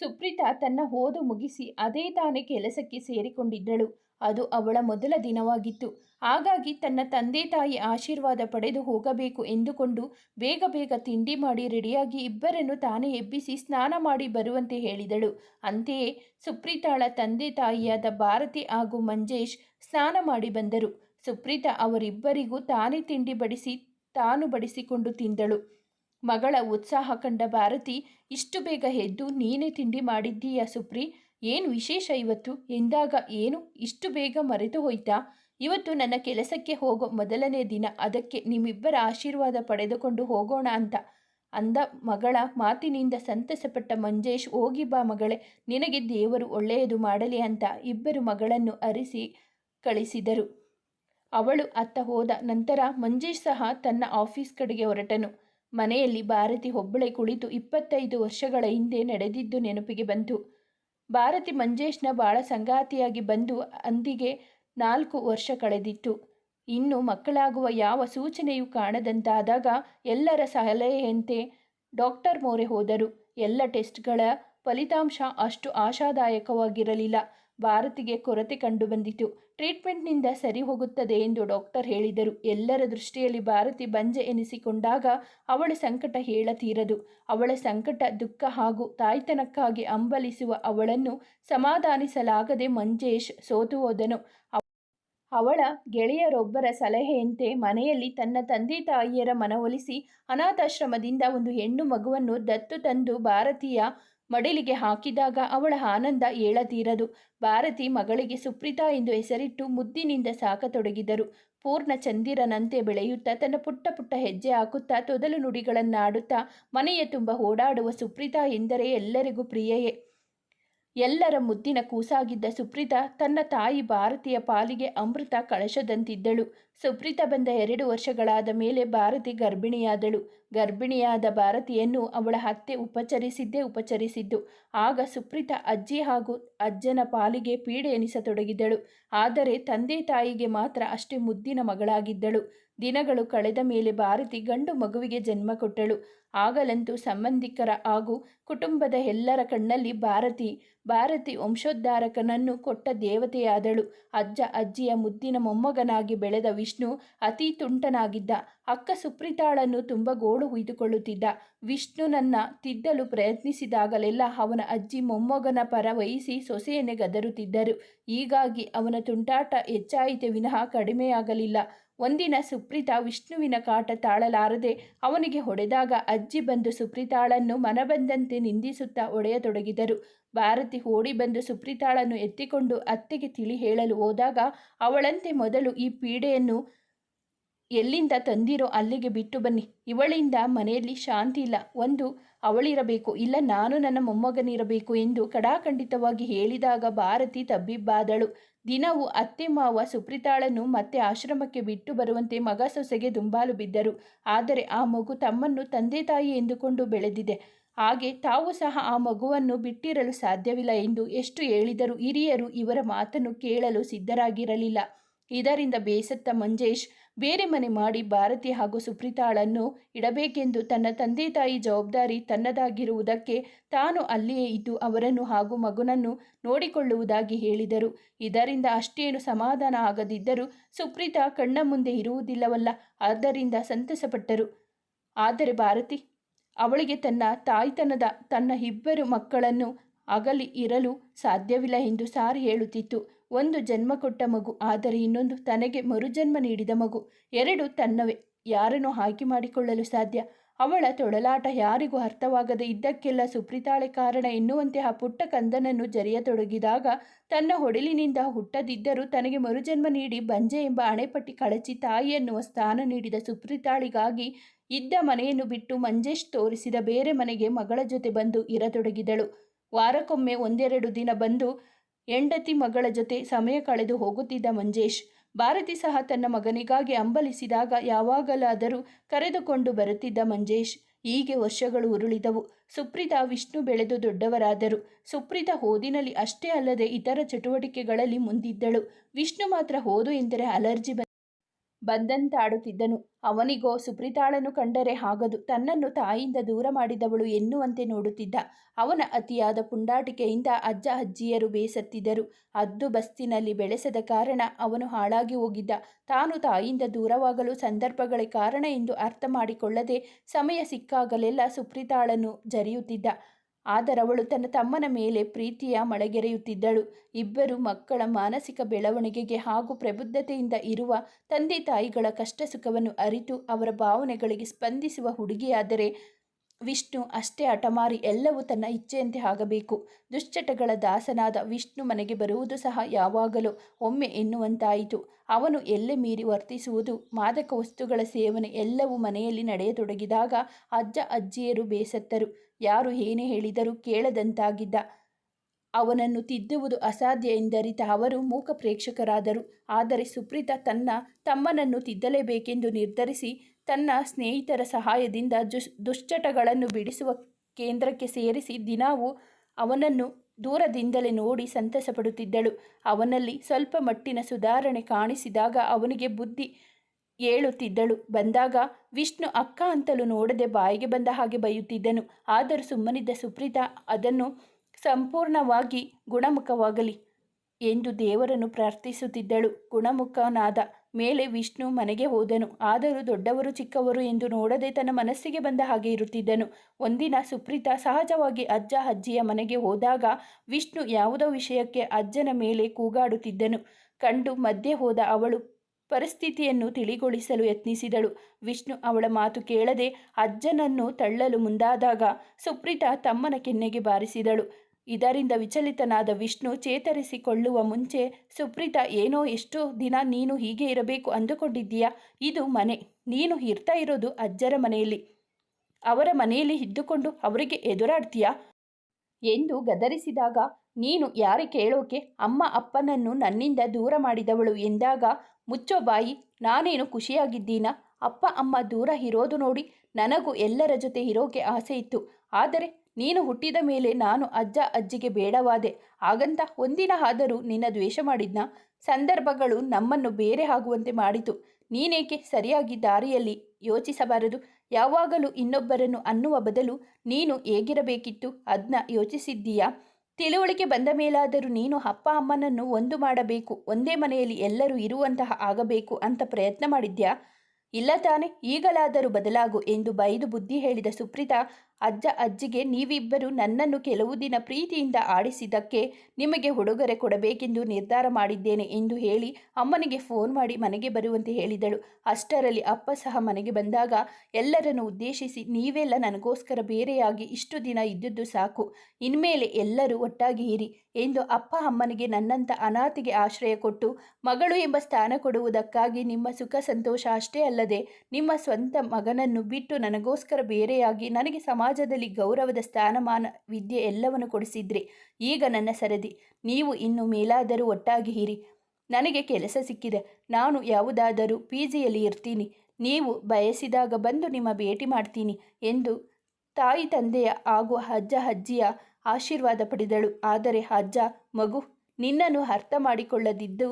ಸುಪ್ರೀತಾ ತನ್ನ ಓದು ಮುಗಿಸಿ ಅದೇ ತಾನೇ ಕೆಲಸಕ್ಕೆ ಸೇರಿಕೊಂಡಿದ್ದಳು. ಅದು ಅವಳ ಮೊದಲ ದಿನವಾಗಿತ್ತು. ಹಾಗಾಗಿ ತನ್ನ ತಂದೆ ತಾಯಿ ಆಶೀರ್ವಾದ ಪಡೆದು ಹೋಗಬೇಕು ಎಂದುಕೊಂಡು ಬೇಗ ಬೇಗ ತಿಂಡಿ ಮಾಡಿ ರೆಡಿಯಾಗಿ ಇಬ್ಬರನ್ನು ತಾನೇ ಎಬ್ಬಿಸಿ ಸ್ನಾನ ಮಾಡಿ ಬರುವಂತೆ ಹೇಳಿದಳು. ಅಂತೆಯೇ ಸುಪ್ರೀತಾಳ ತಂದೆ ತಾಯಿಯಾದ ಭಾರತಿ ಹಾಗೂ ಮಂಜೇಶ್ ಸ್ನಾನ ಮಾಡಿ ಬಂದರು. ಸುಪ್ರೀತಾ ಅವರಿಬ್ಬರಿಗೂ ತಾನೇ ತಿಂಡಿ ಬಡಿಸಿ ತಾನು ಬಡಿಸಿಕೊಂಡು ತಿಂದಳು. ಮಗಳ ಉತ್ಸಾಹ ಕಂಡ ಭಾರತಿ, ಇಷ್ಟು ಬೇಗ ಎದ್ದು ನೀನೇ ತಿಂಡಿ ಮಾಡಿದ್ದೀಯಾ ಸುಪ್ರಿ? ಏನು ವಿಶೇಷ ಇವತ್ತು? ಎಂದಾಗ ಏನು? ಇಷ್ಟು ಬೇಗ ಮರೆತು ಹೋಯ್ತಾ? ಇವತ್ತು ನನ್ನ ಕೆಲಸಕ್ಕೆ ಹೋಗೋ ಮೊದಲನೇ ದಿನ, ಅದಕ್ಕೆ ನಿಮ್ಮಿಬ್ಬರ ಆಶೀರ್ವಾದ ಪಡೆದುಕೊಂಡು ಹೋಗೋಣ ಅಂತ ಅಂದ ಮಗಳ ಮಾತಿನಿಂದ ಸಂತಸಪಟ್ಟ ಮಂಜೇಶ್, ಹೋಗಿ ಬಾ ಮಗಳೇ, ನಿನಗೆ ದೇವರು ಒಳ್ಳೆಯದು ಮಾಡಲಿ ಅಂತ ಇಬ್ಬರು ಮಗಳನ್ನು ಅರಿಸಿ ಕಳಿಸಿದರು. ಅವಳು ಅತ್ತ ಹೋದ ನಂತರ ಮಂಜೇಶ್ ಸಹ ತನ್ನ ಆಫೀಸ್ ಕಡೆಗೆ ಹೊರಟನು. ಮನೆಯಲ್ಲಿ ಭಾರತಿ ಒಬ್ಬಳೆ ಕುಳಿತು ಇಪ್ಪತ್ತೈದು ವರ್ಷಗಳ ಹಿಂದೆ ನಡೆದಿದ್ದು ನೆನಪಿಗೆ ಬಂತು. ಭಾರತಿ ಮಂಜೇಶ್ನ ಬಾಳ ಸಂಗಾತಿಯಾಗಿ ಬಂದು ಅಂದಿಗೆ ನಾಲ್ಕು ವರ್ಷ ಕಳೆದಿತ್ತು. ಇನ್ನು ಮಕ್ಕಳಾಗುವ ಯಾವ ಸೂಚನೆಯೂ ಕಾಣದಂತಾದಾಗ ಎಲ್ಲರ ಸಲಹೆಯಂತೆ ಡಾಕ್ಟರ್ ಮೋರೆ ಹೋದರು. ಎಲ್ಲ ಟೆಸ್ಟ್ಗಳ ಫಲಿತಾಂಶ ಅಷ್ಟು ಆಶಾದಾಯಕವಾಗಿರಲಿಲ್ಲ. ಭಾರತಿಗೆ ಕೊರತೆ ಕಂಡುಬಂದಿತು. ಟ್ರೀಟ್ಮೆಂಟ್ನಿಂದ ಸರಿ ಹೋಗುತ್ತದೆ ಎಂದು ಡಾಕ್ಟರ್ ಹೇಳಿದರು. ಎಲ್ಲರ ದೃಷ್ಟಿಯಲ್ಲಿ ಭಾರತಿ ಬಂಜೆ ಎನಿಸಿಕೊಂಡಾಗ ಅವಳ ಸಂಕಟ ಹೇಳತೀರದು ಅವಳ ಸಂಕಟ ದುಃಖ ಹಾಗೂ ತಾಯ್ತನಕ್ಕಾಗಿ ಅಂಬಲಿಸುವ ಅವಳನ್ನು ಸಮಾಧಾನಿಸಲಾಗದೆ ಮಂಜೇಶ್ ಸೋತು ಹೋದನು. ಅವಳ ಗೆಳೆಯರೊಬ್ಬರ ಸಲಹೆಯಂತೆ ಮನೆಯಲ್ಲಿ ತನ್ನ ತಂದೆ ತಾಯಿಯರ ಮನವೊಲಿಸಿ ಅನಾಥಾಶ್ರಮದಿಂದ ಒಂದು ಹೆಣ್ಣು ಮಗುವನ್ನು ದತ್ತು ತಂದು ಭಾರತೀಯ ಮಡಿಲಿಗೆ ಹಾಕಿದಾಗ ಅವಳ ಆನಂದ ಏಳತೀರದು. ಭಾರತಿ ಮಗಳಿಗೆ ಸುಪ್ರೀತಾ ಎಂದು ಹೆಸರಿಟ್ಟು ಮುದ್ದಿನಿಂದ ಸಾಕತೊಡಗಿದರು. ಪೂರ್ಣ ಚಂದಿರನಂತೆ ಬೆಳೆಯುತ್ತಾ ತನ್ನ ಪುಟ್ಟ ಪುಟ್ಟ ಹೆಜ್ಜೆ ಹಾಕುತ್ತಾ ತೊದಲು ನುಡಿಗಳನ್ನಾಡುತ್ತಾ ಮನೆಯ ತುಂಬ ಓಡಾಡುವ ಸುಪ್ರೀತಾ ಎಂದರೆ ಎಲ್ಲರಿಗೂ ಪ್ರಿಯೆಯೇ. ಎಲ್ಲರ ಮುದ್ದಿನ ಕೂಸಾಗಿದ್ದ ಸುಪ್ರೀತಾ ತನ್ನ ತಾಯಿ ಭಾರತಿಯ ಪಾಲಿಗೆ ಅಮೃತ ಕಳಶದಂತಿದ್ದಳು. ಸುಪ್ರೀತಾ ಬಂದ ಎರಡು ವರ್ಷಗಳಾದ ಮೇಲೆ ಭಾರತಿ ಗರ್ಭಿಣಿಯಾದಳು. ಗರ್ಭಿಣಿಯಾದ ಭಾರತಿಯನ್ನು ಅವಳ ಹತ್ತೆ ಉಪಚರಿಸಿದ್ದೇ ಉಪಚರಿಸಿದ್ದು. ಆಗ ಸುಪ್ರೀತಾ ಅಜ್ಜಿ ಹಾಗೂ ಅಜ್ಜನ ಪಾಲಿಗೆ ಪೀಡೆ ಎನಿಸತೊಡಗಿದಳು ಆದರೆ ತಂದೆ ತಾಯಿಗೆ ಮಾತ್ರ ಅಷ್ಟೇ ಮುದ್ದಿನ ಮಗಳಾಗಿದ್ದಳು. ದಿನಗಳು ಕಳೆದ ಮೇಲೆ ಭಾರತಿ ಗಂಡು ಮಗುವಿಗೆ ಜನ್ಮ ಕೊಟ್ಟಳು. ಆಗಲಂತೂ ಸಂಬಂಧಿಕರ ಹಾಗೂ ಕುಟುಂಬದ ಎಲ್ಲರ ಕಣ್ಣಲ್ಲಿ ಭಾರತಿ ಭಾರತಿ ವಂಶೋದ್ಧಾರಕನನ್ನು ಕೊಟ್ಟ ದೇವತೆಯಾದಳು. ಅಜ್ಜ, ಅಜ್ಜಿಯ ಮುದ್ದಿನ ಮೊಮ್ಮಗನಾಗಿ ಬೆಳೆದ ವಿಷ್ಣು ಅತಿ ತುಂಟನಾಗಿದ್ದ, ಅಕ್ಕ ಸುಪ್ರೀತಾಳನ್ನು ತುಂಬ ಗೋಳು ಹುಯ್ದುಕೊಳ್ಳುತ್ತಿದ್ದ. ವಿಷ್ಣುನನ್ನ ತಿದ್ದಲು ಪ್ರಯತ್ನಿಸಿದಾಗಲೆಲ್ಲ ಅವನ ಅಜ್ಜಿ ಮೊಮ್ಮಗನ ಪರ ವಹಿಸಿ ಸೊಸೆಯನ್ನೇ ಗದರುತ್ತಿದ್ದರು. ಹೀಗಾಗಿ ಅವನ ತುಂಟಾಟ ಹೆಚ್ಚಾಯಿತೆ ವಿನಃ ಕಡಿಮೆಯಾಗಲಿಲ್ಲ. ಒಂದಿನ ಸುಪ್ರೀತಾ ವಿಷ್ಣುವಿನ ಕಾಟ ತಾಳಲಾರದೆ ಅವನಿಗೆ ಹೊಡೆದಾಗ ಅಜ್ಜಿ ಬಂದು ಸುಪ್ರೀತಾಳನ್ನು ಮನಬಂದಂತೆ ನಿಂದಿಸುತ್ತಾ ಒಡೆಯತೊಡಗಿದರು. ಭಾರತಿ ಓಡಿ ಬಂದು ಸುಪ್ರೀತಾಳನ್ನು ಎತ್ತಿಕೊಂಡು ಅತ್ತೆಗೆ ತಿಳಿ ಹೇಳಲು ಹೋದಾಗ ಅವಳಂತೆ ಮೊದಲು ಈ ಪೀಡೆಯನ್ನು ಎಲ್ಲಿಂದ ತಂದಿರೋ ಅಲ್ಲಿಗೆ ಬಿಟ್ಟು ಬನ್ನಿ. ಇವಳಿಂದ ಮನೆಯಲ್ಲಿ ಶಾಂತಿ ಇಲ್ಲ. ಒಂದು, ಅವಳಿರಬೇಕು. ಇಲ್ಲ, ನಾನು ನನ್ನ ಮೊಮ್ಮಗನಿರಬೇಕು ಎಂದು ಕಡಾಖಂಡಿತವಾಗಿ ಹೇಳಿದಾಗ ಭಾರತಿ ತಬ್ಬಿಬ್ಬಾದಳು. ದಿನವೂ ಅತ್ತೆ ಮಾವ ಸುಪ್ರೀತಾಳನ್ನು ಮತ್ತೆ ಆಶ್ರಮಕ್ಕೆ ಬಿಟ್ಟು ಬರುವಂತೆ ಮಗ ಸೊಸೆಗೆ ದುಂಬಾಲು ಬಿದ್ದರು. ಆದರೆ ಆ ಮಗು ತಮ್ಮನ್ನು ತಂದೆ ತಾಯಿ ಎಂದುಕೊಂಡು ಬೆಳೆದಿದೆ. ಹಾಗೆ ತಾವು ಸಹ ಆ ಮಗುವನ್ನು ಬಿಟ್ಟಿರಲು ಸಾಧ್ಯವಿಲ್ಲ ಎಂದು ಎಷ್ಟು ಹೇಳಿದರು ಹಿರಿಯರು ಇವರ ಮಾತನ್ನು ಕೇಳಲು ಸಿದ್ಧರಾಗಿರಲಿಲ್ಲ. ಇದರಿಂದ ಬೇಸತ್ತ ಮಂಜೇಶ್ ಬೇರೆ ಮನೆ ಮಾಡಿ ಭಾರತಿ ಹಾಗೂ ಸುಪ್ರೀತಾಳನ್ನು ಇಡಬೇಕೆಂದು ತನ್ನ ತಂದೆ ತಾಯಿ ಜವಾಬ್ದಾರಿ ತನ್ನದಾಗಿರುವುದಕ್ಕೆ ತಾನು ಅಲ್ಲಿಯೇ ಇದ್ದು ಅವರನ್ನು ಹಾಗೂ ಮಗುನನ್ನು ನೋಡಿಕೊಳ್ಳುವುದಾಗಿ ಹೇಳಿದರು. ಇದರಿಂದ ಅಷ್ಟೇನು ಸಮಾಧಾನ ಆಗದಿದ್ದರೂ ಸುಪ್ರೀತಾ ಕಣ್ಣ ಮುಂದೆ ಇರುವುದಿಲ್ಲವಲ್ಲ, ಆದ್ದರಿಂದ ಸಂತಸಪಟ್ಟರು. ಆದರೆ ಭಾರತಿ, ಅವಳಿಗೆ ತನ್ನ ತಾಯ್ತನದ ತನ್ನ ಇಬ್ಬರು ಮಕ್ಕಳನ್ನು ಅಗಲಿ ಇರಲು ಸಾಧ್ಯವಿಲ್ಲ ಎಂದು ಸಾರ್ ಹೇಳುತ್ತಿತ್ತು. ಒಂದು ಜನ್ಮ ಕೊಟ್ಟ ಮಗು, ಆದರೆ ಇನ್ನೊಂದು ತನಗೆ ಮರುಜನ್ಮ ನೀಡಿದ ಮಗು. ಎರಡು ತನ್ನವೇ, ಯಾರನ್ನು ಆಯ್ಕೆ ಮಾಡಿಕೊಳ್ಳಲು ಸಾಧ್ಯ. ಅವಳ ತೊಳಲಾಟ ಯಾರಿಗೂ ಅರ್ಥವಾಗದೆ ಇದ್ದಕ್ಕೆಲ್ಲ ಸುಪ್ರೀತಾಳೆ ಕಾರಣ ಎನ್ನುವಂತೆ ಆ ಪುಟ್ಟ ಕಂದನನ್ನು ಜರಿಯತೊಡಗಿದಾಗ, ತನ್ನ ಹೊಡಲಿನಿಂದ ಹುಟ್ಟದಿದ್ದರೂ ತನಗೆ ಮರುಜನ್ಮ ನೀಡಿ ಬಂಜೆ ಎಂಬ ಅಣೆಪಟ್ಟಿ ಕಳಚಿ ತಾಯಿ ಎನ್ನುವ ಸ್ಥಾನ ನೀಡಿದ ಸುಪ್ರೀತಾಳಿಗಾಗಿ ಇದ್ದ ಮನೆಯನ್ನು ಬಿಟ್ಟು ಮಂಜೇಶ್ ತೋರಿಸಿದ ಬೇರೆ ಮನೆಗೆ ಮಗಳ ಜೊತೆ ಬಂದು ಇರತೊಡಗಿದಳು. ವಾರಕ್ಕೊಮ್ಮೆ ಒಂದೆರಡು ದಿನ ಬಂದು ಹೆಂಡತಿ ಮಗಳ ಜೊತೆ ಸಮಯ ಕಳೆದು ಹೋಗುತ್ತಿದ್ದ ಮಂಜೇಶ್, ಭಾರತಿ ಸಹ ತನ್ನ ಮಗನಿಗಾಗಿ ಅಂಬಲಿಸಿದಾಗ ಯಾವಾಗಲಾದರೂ ಕರೆದುಕೊಂಡು ಬರುತ್ತಿದ್ದ ಮಂಜೇಶ್, ಹೀಗೆ ವರ್ಷಗಳು ಉರುಳಿದವು. ಸುಪ್ರೀತಾ ವಿಷ್ಣು ಬೆಳೆದು ದೊಡ್ಡವರಾದರು. ಸುಪ್ರೀತಾ ಓದಿನಲ್ಲಿ ಅಷ್ಟೇ ಅಲ್ಲದೆ ಇತರ ಚಟುವಟಿಕೆಗಳಲ್ಲಿ ಮುಂದಿದ್ದಳು. ವಿಷ್ಣು ಮಾತ್ರ ಓದು ಎಂದರೆ ಅಲರ್ಜಿ ಬಂದಂತಾಡುತ್ತಿದ್ದನು. ಅವನಿಗೋ ಸುಪ್ರಿತಾಳನ್ನು ಕಂಡರೆ ಆಗದು ತನ್ನನ್ನು ತಾಯಿಯಿಂದ ದೂರ ಮಾಡಿದವಳು ಎನ್ನುವಂತೆ ನೋಡುತ್ತಿದ್ದ. ಅವನ ಅತಿಯಾದ ಪುಂಡಾಟಿಕೆಯಿಂದ ಅಜ್ಜ ಅಜ್ಜಿಯರು ಬೇಸತ್ತಿದ್ದರು ಅದ್ದು ಬಸ್ತಿನಲ್ಲಿ ಬೆಳೆಸದ ಕಾರಣ ಅವನು ಹಾಳಾಗಿ ಹೋಗಿದ್ದ. ತಾನು ತಾಯಿಯಿಂದ ದೂರವಾಗಲು ಸಂದರ್ಭಗಳೇ ಕಾರಣ ಎಂದು ಅರ್ಥ ಮಾಡಿಕೊಳ್ಳದೆ ಸಮಯ ಸಿಕ್ಕಾಗಲೆಲ್ಲ ಸುಪ್ರೀತಾಳನ್ನು ಜರಿಯುತ್ತಿದ್ದ. ಆದರವಳು ತನ್ನ ತಮ್ಮನ ಮೇಲೆ ಪ್ರೀತಿಯ ಮಳೆಗೆರೆಯುತ್ತಿದ್ದಳು. ಇಬ್ಬರು ಮಕ್ಕಳ ಮಾನಸಿಕ ಬೆಳವಣಿಗೆಗೆ ಹಾಗೂ ಪ್ರಬುದ್ಧತೆಯಿಂದ ಇರುವ ತಂದೆ ತಾಯಿಗಳ ಕಷ್ಟ ಸುಖವನ್ನು ಅರಿತು ಅವರ ಭಾವನೆಗಳಿಗೆ ಸ್ಪಂದಿಸುವ ಹುಡುಗಿಯಾದರೆ ವಿಷ್ಣು ಅಷ್ಟೇ ಹಠಮಾರಿ ಎಲ್ಲವೂ ತನ್ನ ಇಚ್ಛೆಯಂತೆ ಆಗಬೇಕು. ದುಶ್ಚಟಗಳ ದಾಸನಾದ ವಿಷ್ಣು ಮನೆಗೆ ಬರುವುದು ಸಹ ಯಾವಾಗಲೂ ಒಮ್ಮೆ ಎನ್ನುವಂತಾಯಿತು. ಅವನು ಎಲ್ಲೆ ಮೀರಿ ವರ್ತಿಸುವುದು, ಮಾದಕ ವಸ್ತುಗಳ ಸೇವನೆ ಎಲ್ಲವೂ ಮನೆಯಲ್ಲಿ ನಡೆಯತೊಡಗಿದಾಗ ಅಜ್ಜ ಅಜ್ಜಿಯರು ಬೇಸತ್ತರು. ಯಾರು ಏನೇ ಹೇಳಿದರೂ ಕೇಳದಂತಾಗಿದ್ದ. ಅವನನ್ನು ತಿದ್ದುವುದು ಅಸಾಧ್ಯ ಎಂದರಿತ ಅವರು ಮೂಕ ಪ್ರೇಕ್ಷಕರಾದರು. ಆದರೆ ಸುಪ್ರೀತ ತನ್ನ ತಮ್ಮನನ್ನು ತಿದ್ದಲೇಬೇಕೆಂದು ನಿರ್ಧರಿಸಿ ತನ್ನ ಸ್ನೇಹಿತರ ಸಹಾಯದಿಂದ ಜುಸ್ ದುಶ್ಚಟಗಳನ್ನು ಬಿಡಿಸುವ ಕೇಂದ್ರಕ್ಕೆ ಸೇರಿಸಿ ದಿನಾವು ಅವನನ್ನು ದೂರದಿಂದಲೇ ನೋಡಿ ಸಂತಸಪಡುತ್ತಿದ್ದಳು. ಅವನಲ್ಲಿ ಸ್ವಲ್ಪ ಮಟ್ಟಿನ ಸುಧಾರಣೆ ಕಾಣಿಸಿದಾಗ ಅವನಿಗೆ ಬುದ್ಧಿ ಏಳುತ್ತಿದ್ದಳು. ಬಂದಾಗ, ವಿಷ್ಣು ಅಕ್ಕ ಅಂತಲೂ ನೋಡದೆ ಬಾಯಿಗೆ ಬಂದ ಹಾಗೆ ಬೈಯುತ್ತಿದ್ದನು. ಆದರೂ ಸುಮ್ಮನಿದ್ದ ಸುಪ್ರೀತಾ, ಅದನ್ನು ಸಂಪೂರ್ಣವಾಗಿ ಗುಣಮುಖವಾಗಲಿ ಎಂದು ದೇವರನ್ನು ಪ್ರಾರ್ಥಿಸುತ್ತಿದ್ದಳು. ಗುಣಮುಖನಾದ ಮೇಲೆ ವಿಷ್ಣು ಮನೆಗೆ ಹೋದನು. ಆದರೂ ದೊಡ್ಡವರು ಚಿಕ್ಕವರು ಎಂದು ನೋಡದೆ ತನ್ನ ಮನಸ್ಸಿಗೆ ಬಂದ ಹಾಗೆ ಇರುತ್ತಿದ್ದನು. ಒಂದಿನ ಸುಪ್ರೀತಾ ಸಹಜವಾಗಿ ಅಜ್ಜ ಅಜ್ಜಿಯ ಮನೆಗೆ ಹೋದಾಗ ವಿಷ್ಣು ಯಾವುದೋ ವಿಷಯಕ್ಕೆ ಅಜ್ಜನ ಮೇಲೆ ಕೂಗಾಡುತ್ತಿದ್ದನು. ಕಂಡು ಮಧ್ಯೆ ಹೋದ ಅವಳು ಪರಿಸ್ಥಿತಿಯನ್ನು ತಿಳಿಗೊಳಿಸಲು ಯತ್ನಿಸಿದಳು. ವಿಷ್ಣು ಅವಳ ಮಾತು ಕೇಳದೆ ಅಜ್ಜನನ್ನು ತಳ್ಳಲು ಮುಂದಾದಾಗ ಸುಪ್ರೀತಾ ತಮ್ಮನ ಕೆನ್ನೆಗೆ ಬಾರಿಸಿದಳು. ಇದರಿಂದ ವಿಚಲಿತನಾದ ವಿಷ್ಣು ಚೇತರಿಸಿಕೊಳ್ಳುವ ಮುಂಚೆ, ಸುಪ್ರೀತ, ಏನೋ ಎಷ್ಟು ದಿನ ನೀನು ಹೀಗೆ ಇರಬೇಕು ಅಂದುಕೊಂಡಿದ್ದೀಯಾ? ಇದು ಮನೆ. ನೀನು ಇರ್ತಾ ಇರೋದು ಅಜ್ಜರ ಮನೆಯಲ್ಲಿ. ಅವರ ಮನೆಯಲ್ಲಿ ಇದ್ದುಕೊಂಡು ಅವರಿಗೆ ಎದುರಾಡ್ತೀಯಾ? ಎಂದು ಗದರಿಸಿದಾಗ, ನೀನು ಯಾರಿ ಕೇಳೋಕೆ? ಅಮ್ಮ ಅಪ್ಪನನ್ನು ನನ್ನಿಂದ ದೂರ ಮಾಡಿದವಳು ಎಂದಾಗ, ಮುಚ್ಚೋ ಬಾಯಿ, ನಾನೇನು ಖುಷಿಯಾಗಿದ್ದೀನಾ? ಅಪ್ಪ, ಅಮ್ಮ ದೂರ ಇರೋದು ನೋಡಿ ನನಗೂ ಎಲ್ಲರ ಜೊತೆ ಇರೋಕೆ ಆಸೆ ಇತ್ತು. ಆದರೆ ನೀನು ಹುಟ್ಟಿದ ಮೇಲೆ ನಾನು ಅಜ್ಜ ಅಜ್ಜಿಗೆ ಬೇಡವಾದೆ. ಹಾಗಂತ ಒಂದಿನ ಆದರೂ ನಿನ್ನ ದ್ವೇಷ ಮಾಡಿದ್ನ? ಸಂದರ್ಭಗಳು ನಮ್ಮನ್ನು ಬೇರೆ ಆಗುವಂತೆ ಮಾಡಿತು. ನೀನೇಕೆ ಸರಿಯಾಗಿ ದಾರಿಯಲ್ಲಿ ಯೋಚಿಸಬಾರದು? ಯಾವಾಗಲೂ ಇನ್ನೊಬ್ಬರನ್ನು ಅನ್ನುವ ಬದಲು ನೀನು ಹೇಗಿರಬೇಕಿತ್ತು? ಅದನ್ನ ಯೋಚಿಸಿದ್ದೀಯಾ? ತಿಳುವಳಿಕೆ ಬಂದ ಮೇಲಾದರೂ ನೀನು ಅಪ್ಪ ಅಮ್ಮನನ್ನು ಒಂದು ಮಾಡಬೇಕು, ಒಂದೇ ಮನೆಯಲ್ಲಿ ಎಲ್ಲರೂ ಇರುವಂತಹ ಆಗಬೇಕು ಅಂತ ಪ್ರಯತ್ನ ಮಾಡಿದ್ಯಾ? ಇಲ್ಲ ತಾನೆ, ಈಗಲಾದರೂ ಬದಲಾಗು ಎಂದು ಬೈದು ಬುದ್ಧಿ ಹೇಳಿದ ಸುಪ್ರೀತಾ ಅಜ್ಜ ಅಜ್ಜಿಗೆ ನೀವಿಬ್ಬರು ನನ್ನನ್ನು ಕೆಲವು ದಿನ ಪ್ರೀತಿಯಿಂದ ಆಡಿಸಿದ್ದಕ್ಕೆ ನಿಮಗೆ ಉಡುಗೊರೆ ಕೊಡಬೇಕೆಂದು ನಿರ್ಧಾರ ಮಾಡಿದ್ದೇನೆ ಎಂದು ಹೇಳಿ ಅಮ್ಮನಿಗೆ ಫೋನ್ ಮಾಡಿ ಮನೆಗೆ ಬರುವಂತೆ ಹೇಳಿದಳು. ಅಷ್ಟರಲ್ಲಿ ಅಪ್ಪ ಸಹ ಮನೆಗೆ ಬಂದಾಗ ಎಲ್ಲರನ್ನು ಉದ್ದೇಶಿಸಿ, ನೀವೆಲ್ಲ ನನಗೋಸ್ಕರ ಬೇರೆಯಾಗಿ ಇಷ್ಟು ದಿನ ಇದ್ದದ್ದು ಸಾಕು, ಇನ್ಮೇಲೆ ಎಲ್ಲರೂ ಒಟ್ಟಾಗಿ ಇರಿ ಎಂದು ಅಪ್ಪ ಅಮ್ಮನಿಗೆ ನನ್ನಂಥ ಅನಾಥಿಗೆ ಆಶ್ರಯ ಕೊಟ್ಟು, ಮಗಳು ಎಂಬ ಸ್ಥಾನ ಕೊಡುವುದಕ್ಕಾಗಿ ನಿಮ್ಮ ಸುಖ ಸಂತೋಷ ಅಷ್ಟೇ ಅಲ್ಲದೆ ನಿಮ್ಮ ಸ್ವಂತ ಮಗನನ್ನು ಬಿಟ್ಟು ನನಗೋಸ್ಕರ ಬೇರೆಯಾಗಿ ನನಗೆ ಸಮಾಜದಲ್ಲಿ ಗೌರವದ ಸ್ಥಾನಮಾನ, ವಿದ್ಯೆ ಎಲ್ಲವನ್ನು ಕೊಡಿಸಿದ್ರಿ. ಈಗ ನನ್ನ ಸರದಿ. ನೀವು ಇನ್ನು ಮೇಲಾದರೂ ಒಟ್ಟಾಗಿ ಹೀರಿ ನನಗೆ ಕೆಲಸ ಸಿಕ್ಕಿದೆ. ನಾನು ಯಾವುದಾದರೂ ಪಿ ಜಿಯಲ್ಲಿ ಇರ್ತೀನಿ. ನೀವು ಬಯಸಿದಾಗ ಬಂದು ನಿಮ್ಮ ಭೇಟಿ ಮಾಡ್ತೀನಿ ಎಂದು ತಾಯಿ ತಂದೆಯ ಹಾಗೂ ಅಜ್ಜ ಅಜ್ಜಿಯ ಆಶೀರ್ವಾದ ಪಡೆದಳು. ಆದರೆ ಅಜ್ಜ, ಮಗು, ನಿನ್ನನ್ನು ಅರ್ಥ ಮಾಡಿಕೊಳ್ಳದಿದ್ದು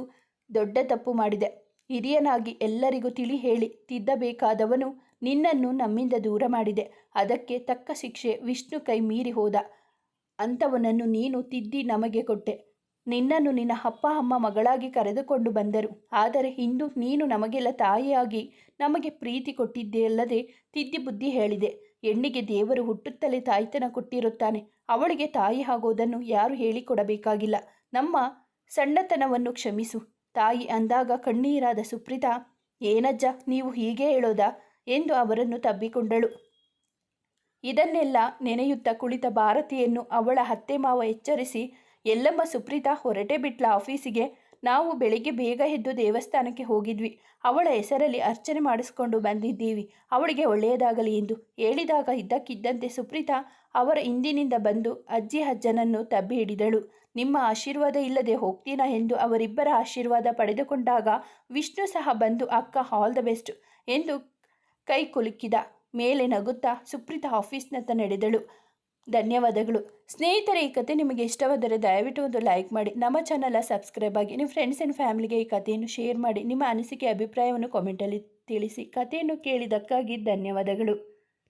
ದೊಡ್ಡ ತಪ್ಪು ಮಾಡಿದೆ. ಹಿರಿಯನಾಗಿ ಎಲ್ಲರಿಗೂ ತಿಳಿ ಹೇಳಿ ತಿದ್ದಬೇಕಾದವನು ನಿನ್ನನ್ನು ನಮ್ಮಿಂದ ದೂರ ಮಾಡಿದೆ. ಅದಕ್ಕೆ ತಕ್ಕ ಶಿಕ್ಷೆ ವಿಷ್ಣು ಕೈ ಮೀರಿ ಹೋದ. ಅಂಥವನನ್ನು ನೀನು ತಿದ್ದಿ ನಮಗೆ ಕೊಟ್ಟೆ. ನಿನ್ನನ್ನು ನಿನ್ನ ಅಪ್ಪ ಅಮ್ಮ ಮಗಳಾಗಿ ಕರೆದುಕೊಂಡು ಬಂದರು. ಆದರೆ ಇಂದು ನೀನು ನಮಗೆಲ್ಲ ತಾಯಿಯಾಗಿ ನಮಗೆ ಪ್ರೀತಿ ಕೊಟ್ಟಿದ್ದೆಯಲ್ಲದೆ ತಿದ್ದಿ ಬುದ್ಧಿ ಹೇಳಿದೆ. ಹೆಣ್ಣಿಗೆ ದೇವರು ಹುಟ್ಟುತ್ತಲೇ ತಾಯ್ತನ ಕೊಟ್ಟಿರುತ್ತಾನೆ. ಅವಳಿಗೆ ತಾಯಿ ಆಗೋದನ್ನು ಯಾರು ಹೇಳಿಕೊಡಬೇಕಾಗಿಲ್ಲ. ನಮ್ಮ ಸಣ್ಣತನವನ್ನು ಕ್ಷಮಿಸು. ತಾಯಿ ಅಂದಾಗ ಕಣ್ಣೀರಾದ ಸುಪ್ರೀತಾ, ಏನಜ್ಜ, ನೀವು ಹೀಗೆ ಹೇಳೋದಾ? ಎಂದು ಅವರನ್ನು ತಬ್ಬಿಕೊಂಡಳು. ಇದನ್ನೆಲ್ಲ ನೆನೆಯುತ್ತಾ ಕುಳಿತ ಭಾರತಿಯನ್ನು ಅವಳ ಅತ್ತೆ ಮಾವ ಎಚ್ಚರಿಸಿ, ಎಲ್ಲಮ್ಮ ಸುಪ್ರೀತಾ, ಹೊರಟೆ ಬಿಟ್ಲ ಆಫೀಸಿಗೆ. ನಾವು ಬೆಳಿಗ್ಗೆ ಬೇಗ ಎದ್ದು ದೇವಸ್ಥಾನಕ್ಕೆ ಹೋಗಿದ್ವಿ. ಅವಳ ಹೆಸರಲ್ಲಿ ಅರ್ಚನೆ ಮಾಡಿಸ್ಕೊಂಡು ಬಂದಿದ್ದೀವಿ. ಅವಳಿಗೆ ಒಳ್ಳೆಯದಾಗಲಿ ಎಂದು ಹೇಳಿದಾಗ ಇದ್ದಕ್ಕಿದ್ದಂತೆ ಸುಪ್ರೀತಾ ಅವರ ಹಿಂದಿನಿಂದ ಬಂದು ಅಜ್ಜಿ ಅಜ್ಜನನ್ನು ತಬ್ಬಿ ಹಿಡಿದಳು. ನಿಮ್ಮ ಆಶೀರ್ವಾದ ಇಲ್ಲದೆ ಹೋಗ್ತೀನಾ? ಎಂದು ಅವರಿಬ್ಬರ ಆಶೀರ್ವಾದ ಪಡೆದುಕೊಂಡಾಗ ವಿಷ್ಣು ಸಹ ಬಂದು, ಅಕ್ಕ ಆಲ್ ದ ಬೆಸ್ಟ್ ಎಂದು ಕೈ ಕುಲುಕಿದ ಮೇಲೆ ನಗುತ್ತಾ ಸುಪ್ರೀತಾ ಆಫೀಸ್ನತ್ತ ನಡೆದಳು. ಧನ್ಯವಾದಗಳು. ಸ್ನೇಹಿತರೆ ಈ ಕತೆ ನಿಮಗೆ ಇಷ್ಟವಾದರೆ ದಯವಿಟ್ಟು ಒಂದು ಲೈಕ್ ಮಾಡಿ, ನಮ್ಮ ಚಾನಲ್ನ ಸಬ್ಸ್ಕ್ರೈಬ್ ಆಗಿ, ನಿಮ್ಮ ಫ್ರೆಂಡ್ಸ್ ಆ್ಯಂಡ್ ಫ್ಯಾಮಿಲಿಗೆ ಈ ಕಥೆಯನ್ನು ಶೇರ್ ಮಾಡಿ, ನಿಮ್ಮ ಅನಿಸಿಕೆ, ಅಭಿಪ್ರಾಯವನ್ನು ಕಾಮೆಂಟಲ್ಲಿ ತಿಳಿಸಿ. ಕಥೆಯನ್ನು ಕೇಳಿದ್ದಕ್ಕಾಗಿ ಧನ್ಯವಾದಗಳು.